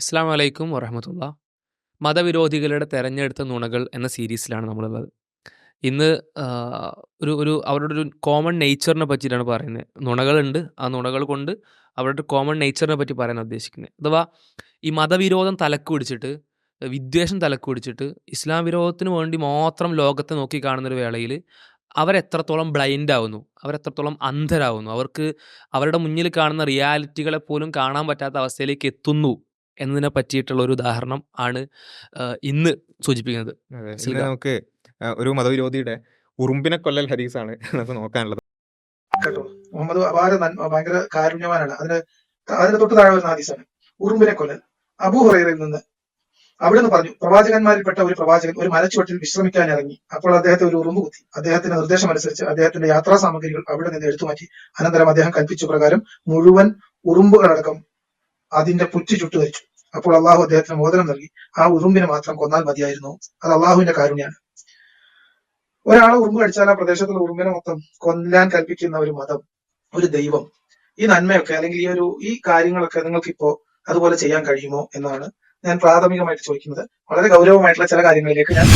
അസ്സാം വലൈക്കും വറഹമത്തുള്ള. മതവിരോധികളുടെ തെരഞ്ഞെടുത്ത നുണകൾ എന്ന സീരീസിലാണ് നമ്മളുള്ളത്. ഇന്ന് ഒരു ഒരു അവരുടെ ഒരു കോമൺ നേച്ചറിനെ പറ്റിയിട്ടാണ് പറയുന്നത്. നുണകളുണ്ട്. ആ നുണകൾ കൊണ്ട് അവരുടെ കോമൺ നേച്ചറിനെ പറ്റി പറയാൻ ഉദ്ദേശിക്കുന്നത്. അഥവാ ഈ മതവിരോധം തലക്ക് പിടിച്ചിട്ട് വിദ്വേഷം തലക്ക് പിടിച്ചിട്ട് ഇസ്ലാം വിരോധത്തിന് വേണ്ടി മാത്രം ലോകത്തെ നോക്കി കാണുന്നൊരു വേളയിൽ അവരെത്രത്തോളം ബ്ലൈൻഡ് ആവുന്നു അവരെത്രത്തോളം അന്ധരാകുന്നു അവർക്ക് അവരുടെ മുന്നിൽ കാണുന്ന റിയാലിറ്റികളെ പോലും കാണാൻ പറ്റാത്ത അവസ്ഥയിലേക്ക് എത്തുന്നു എന്നതിനെ പറ്റിയിട്ടുള്ള ഒരു ഉദാഹരണം ആണ് ഇന്ന് സൂചിപ്പിക്കുന്നത്. നമുക്ക് ഒരു മതവിരോധിയുടെ ഉറുമ്പിനെ കൊല്ലൽ ഹരീസാണ് നമുക്ക് നോക്കാനുള്ളത്. കേട്ടോ. മുഹമ്മദ് അപാര ഭയങ്കര കാരുണ്യവാനാണ്. അതിന് അതിന് തൊട്ട് താഴെ വരുന്ന ഹദീസാണ്. ഉറുമ്പിനെ കൊല്ലൽ. അബൂ ഹുറൈറയിൽ നിന്ന് അവിടെ നിന്ന് പറഞ്ഞു പ്രവാചകന്മാരിൽപ്പെട്ട ഒരു പ്രവാചകൻ ഒരു മലച്ചുവട്ടിൽ വിശ്രമിക്കാൻ ഇറങ്ങി. അപ്പോൾ അദ്ദേഹത്തെ ഒരു ഉറുമ്പ് കുത്തി. അദ്ദേഹത്തിന്റെ നിർദ്ദേശം അനുസരിച്ച് അദ്ദേഹത്തിന്റെ യാത്രാ സാമഗ്രികൾ അവിടെ നിന്ന് എടുത്തുമാറ്റി അനന്തരം അദ്ദേഹം കൽപ്പിച്ച പ്രകാരം മുഴുവൻ ഉറുമ്പുകളടക്കം അതിന്റെ പുറ്റി ചുട്ടുകരിച്ചു. അപ്പോൾ അള്ളാഹു അദ്ദേഹത്തിന് മോദനം നൽകി. ആ ഉറുമ്പിനെ മാത്രം കൊന്നാൽ മതിയായിരുന്നു. അത് അള്ളാഹുവിന്റെ കാരുണ്യാണ്. ഒരാളെ ഉറുമ്പ് കടിച്ചാൽ ആ പ്രദേശത്തുള്ള ഉറുമ്പിനെ മൊത്തം കൊല്ലാൻ കൽപ്പിക്കുന്ന ഒരു മതം ഒരു ദൈവം. ഈ നന്മയൊക്കെ അല്ലെങ്കിൽ ഈ ഒരു ഈ കാര്യങ്ങളൊക്കെ നിങ്ങൾക്ക് ഇപ്പോ അതുപോലെ ചെയ്യാൻ കഴിയുമോ എന്നാണ് ഞാൻ പ്രാഥമികമായിട്ട് ചോദിക്കുന്നത്. വളരെ ഗൗരവമായിട്ടുള്ള ചില കാര്യങ്ങളിലേക്ക് ഞാൻ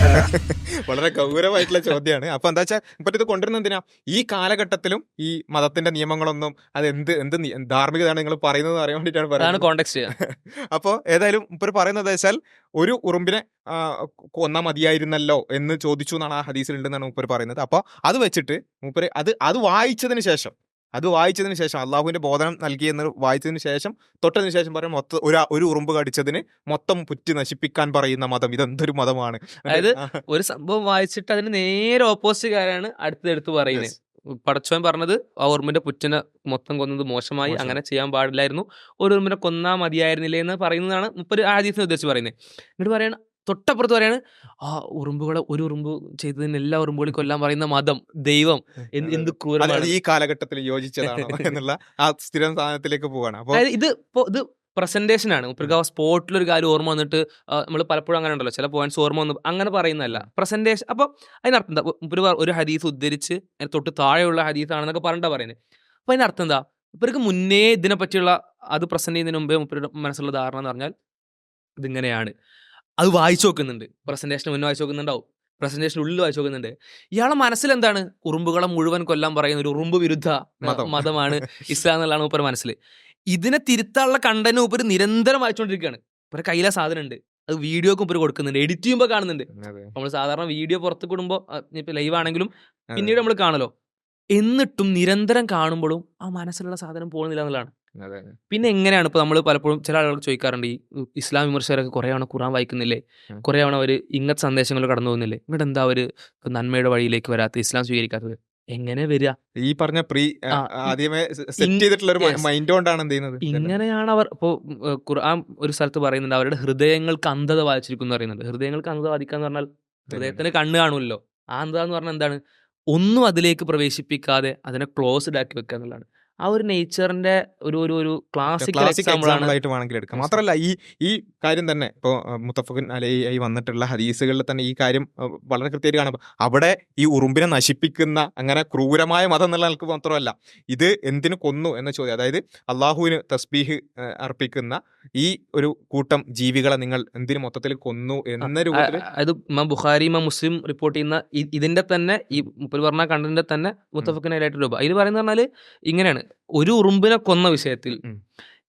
വളരെ ഗൗരവമായിട്ടുള്ള ചോദ്യമാണ്. അപ്പൊ എന്താ വെച്ചാൽ ഇപ്പൊ ഇത് കൊണ്ടുവരുന്ന എന്തിനാ? ഈ കാലഘട്ടത്തിലും ഈ മതത്തിന്റെ നിയമങ്ങളൊന്നും അത് എന്ത് എന്ത് ധാർമ്മികതയാണ് നിങ്ങൾ പറയുന്നത് അറിയാൻ വേണ്ടിയിട്ടാണ് കോണ്ടാക്ട് പറയുന്നത് അപ്പോൾ ഏതായാലും ഇപ്പൊ പറയുന്നത് വെച്ചാൽ ഒരു ഉറുമ്പിനെ കൊന്നാ മതിയായിരുന്നല്ലോ എന്ന് ചോദിച്ചു എന്നാണ് ആ ഹദീസിലുണ്ടെന്നാണ് മൂപ്പര് പറയുന്നത്. അപ്പോൾ അത് വെച്ചിട്ട് മൂപ്പര് അത് അത് വായിച്ചതിന് ശേഷം അത് വായിച്ചതിന് ശേഷം അള്ളാഹുവിന്റെ ബോധനം നൽകിയെന്ന് വായിച്ചതിന് ശേഷം തൊട്ടതിന് ശേഷം പറയും മൊത്തം ഒരു ഒരു ഉറുമ്പ് കടിച്ചതിന് മൊത്തം പുറ്റി നശിപ്പിക്കാൻ പറയുന്ന മതം. ഇതെന്തൊരു മതമാണ്. അതായത് ഒരു സംഭവം വായിച്ചിട്ട് അതിന് നേരെ ഓപ്പോസിറ്റ് കാര്യമാണ് അടുത്തെടുത്ത് പറയുന്നത്. പടച്ചോൻ പറഞ്ഞത് ആ ഉറുമ്പിന്റെ പുറ്റിനെ മൊത്തം കൊന്നത് മോശമായി അങ്ങനെ ചെയ്യാൻ പാടില്ലായിരുന്നു. ഒരു ഉറുമ്പിനെ കൊന്നാൽ മതിയായിരുന്നില്ലേ എന്ന് പറയുന്നതാണ് മുപ്പത് ആദ്യത്തിന് ഉദ്ദേശിച്ച് പറയുന്നത്. എന്നിട്ട് പറയാണ് തൊട്ടപ്പുറത്ത് പറയാണ് ആ ഉറുമ്പുകളെ ഒരു ഉറുമ്പ് ചെയ്തതിന് എല്ലാ ഉറുമ്പുകളും കൊല്ലാൻ പറയുന്ന മതം ദൈവം എന്ത് ക്രൂരമാണ്. ഈ കാലഘട്ടത്തിൽ യോജിച്ചതാണോ എന്നുള്ള ആ സ്ഥിരം സാധനത്തിലേക്ക് പോവാണ്. അതായത് ഇത് ഇപ്പോ ഇത് പ്രസന്റേഷൻ ആണ് മുപ്പർക്ക് ആ സ്പോട്ടിൽ ഒരു കാര്യം ഓർമ്മ വന്നിട്ട് നമ്മൾ പലപ്പോഴും അങ്ങനെ ഉണ്ടല്ലോ ചില പോയിന്റ്സ് ഓർമ്മ വന്ന് അങ്ങനെ പറയുന്നതല്ല. പ്രസന്റേഷൻ അപ്പൊ അതിനർത്ഥം എന്താ? മുപ്പര് ഒരു ഹദീസ് ഉദ്ധരിച്ച് അതിന് തൊട്ട് താഴെയുള്ള ഹദീസ് ആണെന്നൊക്കെ പറഞ്ഞിട്ടാ പറയുന്നത് അപ്പൊ അതിനർത്ഥം എന്താ? ഇവർക്ക് മുന്നേ ഇതിനെ പറ്റിയുള്ള അത് പ്രസന്റ് ചെയ്യുന്നതിന് മുമ്പേ മുപ്പരുടെ മനസ്സിലുള്ള ധാരണ എന്ന് പറഞ്ഞാൽ ഇതിങ്ങനെയാണ്. അത് വായിച്ചു നോക്കുന്നുണ്ട്. പ്രസന്റേഷന് മുന്നേ വായിച്ചു നോക്കുന്നുണ്ടാവും. പ്രസന്റേഷൻ ഉള്ളിൽ വായിച്ചു നോക്കുന്നുണ്ട്. ഇയാളെ മനസ്സിൽ എന്താണ്? ഉറുമ്പുകളെ മുഴുവൻ കൊല്ലാൻ പറയുന്ന ഒരു ഉറുമ്പ് വിരുദ്ധ. മതമാണ് ഇസ്ലാം എന്നുള്ളതാണ് മൂപ്പർ മനസ്സിൽ. ഇതിനെ തിരുത്താനുള്ള കണ്ടന്റ് മൂപ്പര് നിരന്തരം വായിച്ചുകൊണ്ടിരിക്കുകയാണ് ഇപ്പൊ കയ്യിലെ സാധനം ഉണ്ട്. അത് വീഡിയോക്ക് ഇപ്പൊ കൊടുക്കുന്നുണ്ട്. എഡിറ്റ് ചെയ്യുമ്പോൾ കാണുന്നുണ്ട്. നമ്മൾ സാധാരണ വീഡിയോ പുറത്ത് കൂടുമ്പോൾ ഇപ്പൊ ലൈവ് ആണെങ്കിലും പിന്നീട് നമ്മൾ കാണലോ എന്നിട്ടും നിരന്തരം കാണുമ്പോഴും ആ മനസ്സിലുള്ള സാധനം പോകുന്നില്ല എന്നുള്ളതാണ്. പിന്നെ എങ്ങനെയാണ് ഇപ്പോൾ നമ്മൾ പലപ്പോഴും ചില ആളുകൾ ചോദിക്കാറുണ്ട് ഈ ഇസ്ലാം വിമർശകരൊക്കെ കുറേ തവണ ഖുറാൻ വായിക്കുന്നില്ലേ? കുറെ തവണ അവർ ഇങ്ങനത്തെ സന്ദേശങ്ങൾ കടന്നു പോകുന്നില്ലേ? ഇവിടെ എന്താ അവർ നന്മയുടെ വഴിയിലേക്ക് വരാത്ത ഇസ്ലാം സ്വീകരിക്കാത്തത്? എങ്ങനെ വരിക? ഈ പറഞ്ഞ പ്രീ ആദ്യമേ സെറ്റ് ചെയ്തിട്ടുള്ള ഒരു മൈൻഡ് കൊണ്ടാണ് എന്ത് ചെയ്യുന്നത്? ഇങ്ങനെയാണ് അവർ ഇപ്പോ ഖുർആൻ ഒരു സ്ഥലത്ത് പറയുന്നുണ്ട് അവരുടെ ഹൃദയങ്ങൾക്ക് അന്ധത ബാധിച്ചിരിക്കുന്നു എന്ന് പറയുന്നുണ്ട്. ഹൃദയങ്ങൾക്ക് അന്ധത ബാധിക്കുക എന്ന് പറഞ്ഞാൽ ഹൃദയത്തിന് കണ്ണ് കാണുമല്ലോ. ആ അന്ധത എന്ന് പറഞ്ഞാൽ എന്താണ്? ഒന്നും അതിലേക്ക് പ്രവേശിപ്പിക്കാതെ അതിനെ ക്ലോസ്ഡ് ആക്കി വെക്കുക എന്നുള്ളതാണ്. ആ ഒരു നേച്ചറിന്റെ ഒരു ഒരു ഒരു ക്ലാസിക്കൽ ക്ലാസിക് എക്സാമ്പിൾ എക്സാമ്പിൾ ആയിട്ട് വേണമെങ്കിൽ എടുക്കാം. മാത്രമല്ല ഈ ഈ കാര്യം തന്നെ. ഇപ്പോൾ മുത്തഫഖിൻ അലൈ വന്നിട്ടുള്ള ഹദീസുകളിൽ തന്നെ ഈ കാര്യം വളരെ കൃത്യമായിട്ട് കാണും. അവിടെ ഈ ഉറുമ്പിനെ നശിപ്പിക്കുന്ന അങ്ങനെ ക്രൂരമായ മതം എന്നുള്ള നിലയ്ക്ക് മാത്രമല്ല ഇത് എന്തിനു കൊന്നു എന്ന ചോദ്യം. അതായത് അള്ളാഹുവിന് തസ്ബീഹ് അർപ്പിക്കുന്ന ഈ ഒരു കൂട്ടം ജീവികളെ നിങ്ങൾ എന്തിനു മൊത്തത്തിൽ കൊന്നു എന്ന രൂപത്തിൽ അത് ബുഖാരി മുസ്ലിം റിപ്പോർട്ട് ചെയ്യുന്ന ഇതിന്റെ തന്നെ ഈ മുപ്പത് പറഞ്ഞ കണ്ടതിന്റെ തന്നെ മുത്തഫക്കിനായിട്ട് രൂപ. ഇത് പറയുന്നത് പറഞ്ഞാൽ ഇങ്ങനെയാണ്. ഒരു ഉറുമ്പിനെ കൊന്ന വിഷയത്തിൽ.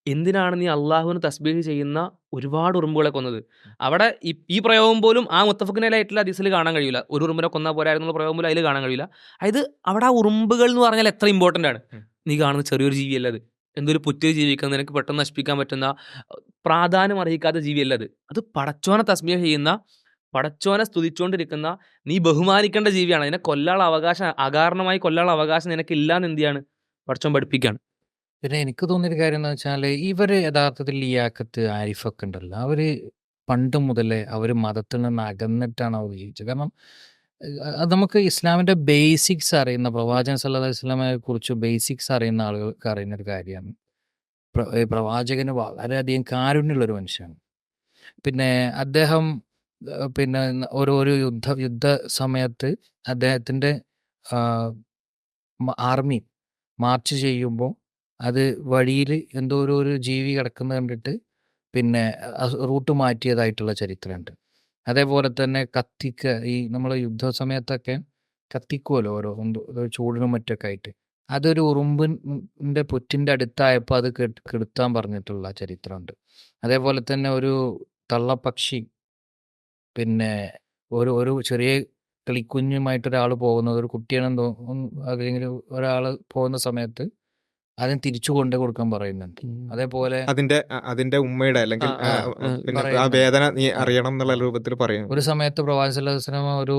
എന്തിനാണ് നീ അള്ളാഹുവിന് തസ്ബീഹ് ചെയ്യുന്ന ഒരുപാട് ഉറുമ്പുകളെ കൊന്നത്? അവിടെ ഈ ഈ പ്രയോഗം പോലും ആ മുത്തഫക്കിനായിട്ടുള്ള അതിസിൽ കാണാൻ കഴിയില്ല. ഒരു ഉറുമ്പിനെ കൊന്നാൽ പോരായിരുന്നുള്ള പ്രയോഗം പോലും അതിൽ കാണാൻ കഴിയില്ല. അതായത് അവിടെ ആ ഉറുമ്പുകൾ എന്ന് പറഞ്ഞാൽ എത്ര ഇമ്പോർട്ടന്റ് ആണ്. നീ കാണുന്ന ചെറിയൊരു ജീവിയല്ല അത്? എന്തൊരു പുറ്റിയ ജീവിക്കുന്ന നിനക്ക് പെട്ടെന്ന് നശിപ്പിക്കാൻ പറ്റുന്ന പ്രാധാന്യം അർഹിക്കാത്ത ജീവിയല്ല അത്? അത് പടച്ചോനെ തസ്മീഹ ചെയ്യുന്ന പടച്ചോനെ സ്തുതിച്ചുകൊണ്ടിരിക്കുന്ന നീ ബഹുമാനിക്കേണ്ട ജീവിയാണ്. അതിനെ കൊല്ലാൾ അവകാശം അകാരണമായി കൊല്ലാൾ അവകാശം നിനക്കില്ലാന്ന് എന്ത് ചെയ്യാണ്? പടച്ചോൻ പഠിപ്പിക്കുകയാണ്. പിന്നെ എനിക്ക് തോന്നിയൊരു കാര്യം എന്ന് വെച്ചാൽ ഇവർ യഥാർത്ഥത്തിൽ ലിയാഖത്ത്, ആരിഫൊക്കെ ഉണ്ടല്ലോ അവർ പണ്ട് മുതലേ അവർ മതത്തിൽ നിന്ന് അകന്നിട്ടാണ് അവർ ജീവിച്ചത്. കാരണം അത് നമുക്ക് ഇസ്ലാമിന്റെ ബേസിക്സ് അറിയുന്ന പ്രവാചകൻ സല്ലാ അലൈഹി കുറിച്ച് ബേസിക്സ് അറിയുന്ന ആളുകൾക്ക് അറിയുന്ന ഒരു കാര്യമാണ് പ്രവാചകന് വളരെയധികം കാരുണ്യമുള്ളൊരു മനുഷ്യനാണ്. പിന്നെ അദ്ദേഹം പിന്നെ ഒരു യുദ്ധ യുദ്ധ സമയത്ത് അദ്ദേഹത്തിന്റെ ആർമി മാർച്ച് ചെയ്യുമ്പോൾ അത് വഴിയിൽ എന്തോ ഒരു ഒരു ജീവി കിടക്കുന്നത് കണ്ടിട്ട് പിന്നെ റൂട്ട് മാറ്റിയതായിട്ടുള്ള ചരിത്രമുണ്ട്. അതേപോലെ തന്നെ കത്തിക്ക ഈ നമ്മൾ യുദ്ധ സമയത്തൊക്കെ കത്തിക്കുമല്ലോ ഓരോ ചൂടിനും മറ്റൊക്കെ ആയിട്ട്. അതൊരു ഉറുമ്പിന്റെ പുറ്റിന്റെ അടുത്തായപ്പോൾ അത് കെട് കെടുത്താൻ പറഞ്ഞിട്ടുള്ള ചരിത്രമുണ്ട്. അതേപോലെ തന്നെ ഒരു തള്ളപ്പക്ഷി പിന്നെ ഒരു ഒരു ചെറിയ കിളിക്കുഞ്ഞുമായിട്ടൊരാൾ പോകുന്നത് ഒരു കുട്ടിയാണെന്ന് തോന്നുന്നു അല്ലെങ്കിൽ ഒരാൾ പോകുന്ന സമയത്ത് അതിന് തിരിച്ചു കൊണ്ടേ കൊടുക്കാൻ പറയുന്നുണ്ട്. അതേപോലെ അതിന്റെ അതിന്റെ ഉമ്മയുടെ അല്ലെങ്കിൽ ആ. വേദന നീ അറിയണം എന്നുള്ള രൂപത്തിൽ പറയും ഒരു സമയത്ത് പ്രവാചകൻ സ്വല്ലല്ലാഹു ഒരു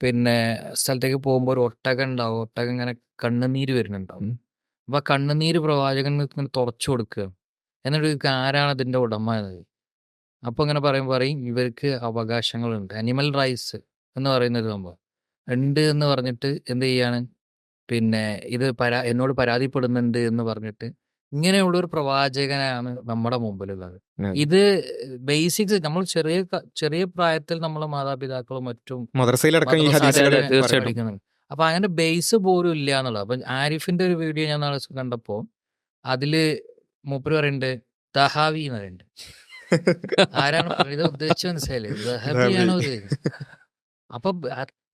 പിന്നെ സ്ഥലത്തേക്ക് പോകുമ്പോൾ ഒരു ഒട്ടകം ഉണ്ടാവും. ഒട്ടകം ഇങ്ങനെ കണ്ണുനീര് വരുന്നുണ്ടാവും. അപ്പൊ ആ കണ്ണുനീര് പ്രവാചകൻ ഇങ്ങനെ തുറച്ചു കൊടുക്കുക. എന്നിട്ട് ആരാണ് അതിന്റെ ഉടമ എന്നത് അപ്പൊ ഇങ്ങനെ പറയുമ്പോൾ പറയും ഇവർക്ക് അവകാശങ്ങളുണ്ട്. അനിമൽ റൈറ്റ്സ് എന്ന് പറയുന്ന ഒരു സംഭവം ഉണ്ട് എന്ന് പറഞ്ഞിട്ട് എന്ത് ചെയ്യാണ് പിന്നെ ഇത് പരാ എന്നോട് പരാതിപ്പെടുന്നുണ്ട് എന്ന് പറഞ്ഞിട്ട് ഇങ്ങനെയുള്ള ഒരു പ്രവാചകനാണ് നമ്മുടെ മുമ്പിലുള്ളത്. ഇത് ബേസിക്സ് നമ്മൾ ചെറിയ ചെറിയ പ്രായത്തിൽ നമ്മളെ മാതാപിതാക്കളും മറ്റും തീർച്ചയായിട്ടും. അപ്പൊ അങ്ങനെ ബേസ് പോലും ഇല്ല എന്നുള്ളത്. അപ്പൊ ആരിഫിന്റെ ഒരു വീഡിയോ ഞാൻ നാളെ കണ്ടപ്പോ അതിൽ മൂപ്പര് പറയുന്നുണ്ട് ദഹാവി എന്ന് പറയുന്നുണ്ട്. ആരാണ് ഇത് ഉദ്ദേശിച്ചു മനസ്സിലായില്ലേ? ദഹബിയാണോ അപ്പൊ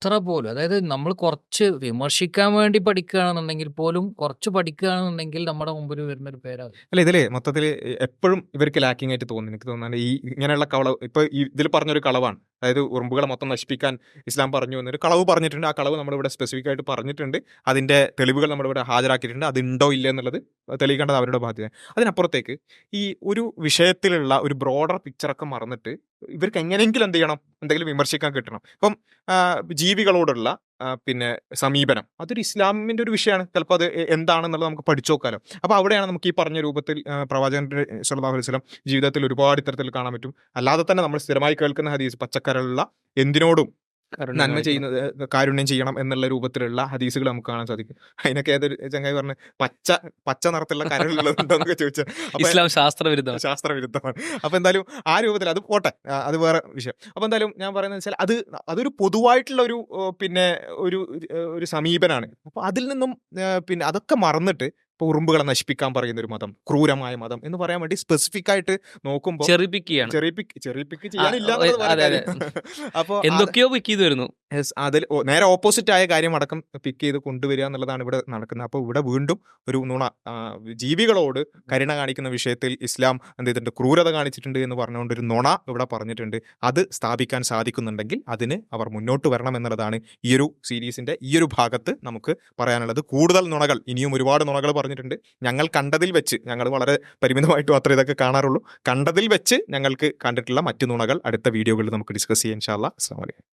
അത്ര പോലും അതായത് നമ്മൾ കുറച്ച് വിമർശിക്കാൻ വേണ്ടി പഠിക്കുകയാണെന്നുണ്ടെങ്കിൽ പോലും കുറച്ച് പഠിക്കുകയാണെന്നുണ്ടെങ്കിൽ നമ്മുടെ മുമ്പിൽ വരുന്ന ഒരു പേരാണ് അല്ല ഇതിൽ മൊത്തത്തിൽ എപ്പോഴും ഇവർക്ക് ലാക്കിംഗ് ആയിട്ട് തോന്നുന്നു എനിക്ക് തോന്നുന്നത് ഈ ഇങ്ങനെയുള്ള കളവ് ഇപ്പൊ ഇതിൽ പറഞ്ഞൊരു കളവാണ്. അതായത് ഉറുമ്പുകളെ മൊത്തം നശിപ്പിക്കാൻ ഇസ്ലാം പറഞ്ഞു എന്നൊരു കളവ് പറഞ്ഞിട്ടുണ്ട്. ആ കളവ് നമ്മളിവിടെ സ്പെസിഫിക് ആയിട്ട് പറഞ്ഞിട്ടുണ്ട്. അതിന്റെ തെളിവുകൾ നമ്മളിവിടെ ഹാജരാക്കിയിട്ടുണ്ട്. അതുണ്ടോ ഇല്ല എന്നുള്ളത് തെളിയിക്കേണ്ടത് അവരുടെ ബാധ്യത അതിനപ്പുറത്തേക്ക് ഈ ഒരു വിഷയത്തിലുള്ള ഒരു ബ്രോഡർ പിക്ചറൊക്കെ മറന്നിട്ട് ഇവർക്ക് എങ്ങനെയെങ്കിലും എന്ത് ചെയ്യണം? എന്തെങ്കിലും വിമർശിക്കാൻ കിട്ടണം. ഇപ്പം ജീവികളോടുള്ള പിന്നെ സമീപനം. അതൊരു ഇസ്ലാമിന്റെ ഒരു വിഷയമാണ്. ചിലപ്പോൾ അത് എന്താണെന്നുള്ളത് നമുക്ക് പഠിച്ചു അപ്പോൾ അവിടെയാണ് നമുക്ക് ഈ പറഞ്ഞ രൂപത്തിൽ പ്രവാചകൻ സല്ലല്ലാഹു അലൈഹി ജീവിതത്തിൽ ഒരുപാട് ഇത്തരത്തിൽ കാണാൻ പറ്റും. അല്ലാതെ തന്നെ നമ്മൾ സ്ഥിരമായി കേൾക്കുന്ന ഹദീസ് പച്ചക്കറികളുള്ള എന്തിനോടും നന്മ. ചെയ്യുന്നത് കാരുണ്യം ചെയ്യണം എന്നുള്ള രൂപത്തിലുള്ള ഹദീസുകൾ നമുക്ക് കാണാൻ സാധിക്കും. അതിനൊക്കെ ഏതൊരു ചങ്ങായി പറഞ്ഞ് പച്ച പച്ച നിറത്തിലുള്ള കരളുള്ളതുണ്ടോ എന്നൊക്കെ ചോദിച്ചാൽ ഇസ്ലാം ശാസ്ത്രവിരുദ്ധമാണ്. ശാസ്ത്രവിരുദ്ധമാണ്. അപ്പൊ എന്തായാലും ആ രൂപത്തിൽ അത് പോട്ടെ. അത് വേറെ വിഷയം. അപ്പൊ എന്തായാലും ഞാൻ പറയുന്നത് വെച്ചാൽ അത് അതൊരു പൊതുവായിട്ടുള്ള ഒരു പിന്നെ ഒരു ഒരു സമീപനാണ്. അപ്പൊ അതിൽ നിന്നും പിന്നെ അതൊക്കെ മറന്നിട്ട് ഇപ്പൊ ഉറുമ്പുകളെ നശിപ്പിക്കാൻ പറയുന്ന ഒരു മതം ക്രൂരമായ മതം എന്ന് പറയാൻ വേണ്ടി സ്പെസിഫിക് ആയിട്ട് നോക്കുമ്പോൾ ചെറിപ്പിക്കുകയാണ്. ചെറിപ്പിക്ക് ചെറിപ്പിക്ക് ചെയ്യാനില്ല ആ, എന്നുള്ളത് വേറെ അതെ, അതെ. കാര്യം. അപ്പൊ എന്തൊക്കെയോ പിക്ക് ചെയ്ത് വരുന്നു. അതിൽ നേരെ ഓപ്പോസിറ്റ് ആയ കാര്യം അടക്കം പിക്ക് ചെയ്ത് കൊണ്ടുവരിക എന്നുള്ളതാണ് ഇവിടെ നടക്കുന്നത്. അപ്പോൾ ഇവിടെ വീണ്ടും ഒരു നുണ ജീവികളോട് കരുണ കാണിക്കുന്ന വിഷയത്തിൽ ഇസ്ലാം എന്ത് ചെയ്തിട്ടുണ്ട്? ക്രൂരത കാണിച്ചിട്ടുണ്ട് എന്ന് പറഞ്ഞുകൊണ്ട് ഒരു നുണ ഇവിടെ പറഞ്ഞിട്ടുണ്ട്. അത് സ്ഥാപിക്കാൻ സാധിക്കുന്നുണ്ടെങ്കിൽ അതിന് അവർ മുന്നോട്ട് വരണം എന്നുള്ളതാണ് ഈ ഒരു സീരീസിന്റെ ഈ ഒരു ഭാഗത്ത് നമുക്ക് പറയാനുള്ളത്. കൂടുതൽ നുണകൾ ഇനിയും ഒരുപാട് നുണകൾ പറഞ്ഞിട്ടുണ്ട്. ഞങ്ങൾ കണ്ടതിൽ വെച്ച് ഞങ്ങൾ വളരെ പരിമിതമായിട്ട് മാത്രമേ ഇതൊക്കെ കാണാറുള്ളൂ. കണ്ടതിൽ വെച്ച് ഞങ്ങൾക്ക് കണ്ടിട്ടുള്ള മറ്റു നുണകൾ അടുത്ത വീഡിയോകളിൽ നമുക്ക് ഡിസ്കസ് ചെയ്യാം ഇൻഷാല്ലാ അസ്സാം വലൈക്കും